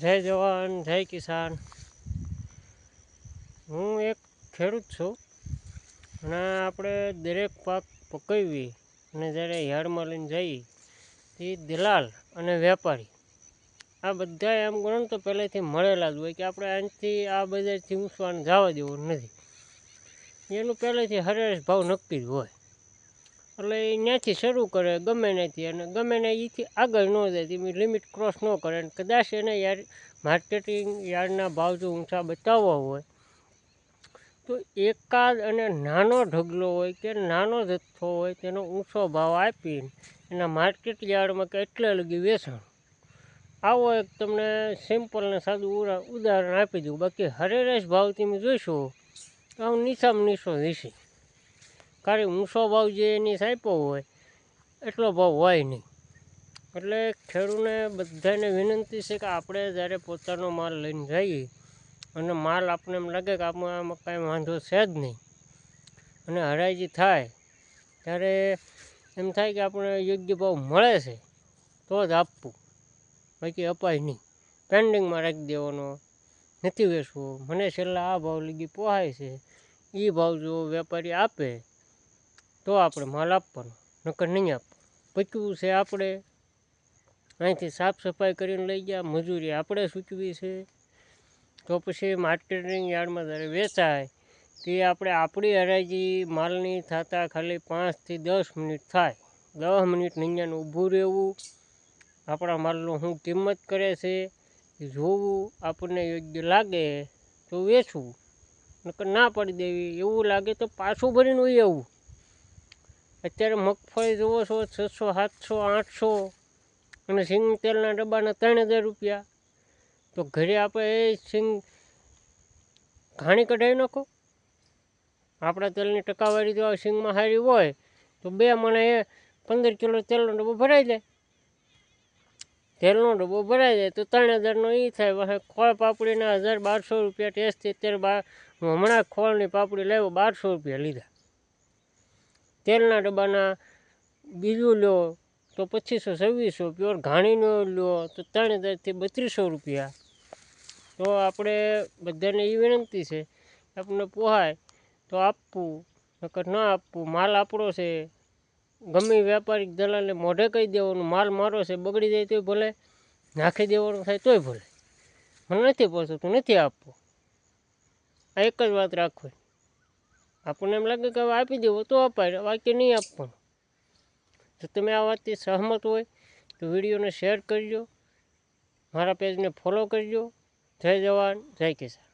જય જવાન, જય કિસાન. હું એક ખેડૂત છું અને આપણે દરેક પાક પકવી અને જ્યારે યાર્ડમાં લઈને જઈએ તે દલાલ અને વેપારી. આ બધા એમ ગણો તો પહેલેથી મળેલા જ હોય કે આપણે અહીંથી આ બજારથી ઊંચવાને જવા દેવું નથી. એનું પહેલેથી હરેશ ભાવ નક્કી જ હોય. એટલે ત્યાંથી શરૂ કરે, ગમે ત્યાંથી અને ગમે ને એથી આગળ ન જાય તેની લિમિટ ક્રોસ ન કરે. અને કદાચ એને યાર માર્કેટિંગ યાર્ડના ભાવ જો ઊંચા બતાવવા હોય, તો એકાદ અને નાનો ઢગલો હોય કે નાનો જથ્થો હોય, તેનો ઊંચો ભાવ આપીને એના માર્કેટ યાર્ડમાં કે એટલે લગી વેચાણ. આવો એક તમને સિમ્પલ ને સાદું ઉદાહરણ આપી દઉં. બાકી હરેરેશ ભાવથી તમે જોઈશો, તો આમ નીચામાં નીચો દેશી કારણ ઊંચો ભાવ જે એની સાંપો હોય, એટલો ભાવ હોય નહીં. એટલે ખેડૂને બધાને વિનંતી છે કે આપણે જ્યારે પોતાનો માલ લઈને જઈએ, અને માલ આપણે એમ લાગે કે આમાં કાંઈ વાંધો છે જ નહીં, અને હરાજી થાય, ત્યારે એમ થાય કે આપણે યોગ્ય ભાવ મળે છે, તો જ આપવું. બાકી અપાય નહીં. પેન્ડિંગમાં રાખી દેવાનો, નથી વેચવો. મને છેલ્લા આ ભાવ લગી પોહાય છે. એ ભાવ જો વેપારી આપે તો આપણે માલ આપવાનો, નકર નહીં આપવાનો પચવું છે આપણે. અહીંથી સાફ સફાઈ કરીને લઈ ગયા, મજૂરી આપણે સૂચવી છે. તો પછી માર્કેટિંગ યાર્ડમાં જ્યારે વેચાય, તે આપણે આપણી હરાજી માલની થતાં ખાલી પાંચથી દસ મિનિટ થાય. દસ મિનિટ અહીંયા ઊભું રહેવું. આપણા માલનું શું કિંમત કરે છે, એ જોવું આપણને યોગ્ય લાગે તો વેચવું. નકર ના પાડી દેવી, એવું લાગે તો પાછું ભરીને આવવું અત્યારે મગફળી જોવો છો, છસો, સાતસો, આઠસો અને સિંગ તેલના ડબ્બાના ત્રણ હજાર રૂપિયા. તો ઘરે આપણે એ સિંગ ઘાણી કઢાવી નાખો. આપણા તેલની ટકાવારી જો સિંગમાં સારી હોય, તો બે મને એ પંદર કિલો તેલનો ડબ્બો ભરાઈ જાય. તેલનો ડબ્બો ભરાઈ જાય તો ત્રણ હજારનો એ થાય. ખોળ પાપડીના હજાર બારસો રૂપિયા ટેસ્ટ અત્યારે બાર હું હમણાં ખોળની પાપડી લાવ્યો, બારસો રૂપિયા લીધા. તેલના ડબ્બાના બીજું લો તો પચીસો, છવ્વીસો, પ્યોર ઘાણીનો લો તો ત્રણ હજારથી બત્રીસો રૂપિયા. તો આપણે બધાને એ વિનંતી છે, આપણને પોહાય તો આપવું, નકર ન આપવું, માલ આપણો છે. ગમે વેપારી દલાલને મોઢે કહી દેવાનું, માલ મારો છે, બગડી જાય તોય ભલે, નાખી દેવાનું થાય તોય ભલે. મને નથી પહોંચતું નથી આપવું. આ એક જ વાત રાખવાની આપણને એમ લાગે કે હવે આપી દેવો, તો અપાય, બાકી નહીં આપવાનું. જો તમે આ વાતથી સહમત હોય, તો વિડીયોને શેર કરજો, મારા પેજને ફોલો કરજો. જય જવાન, જય કિસાન.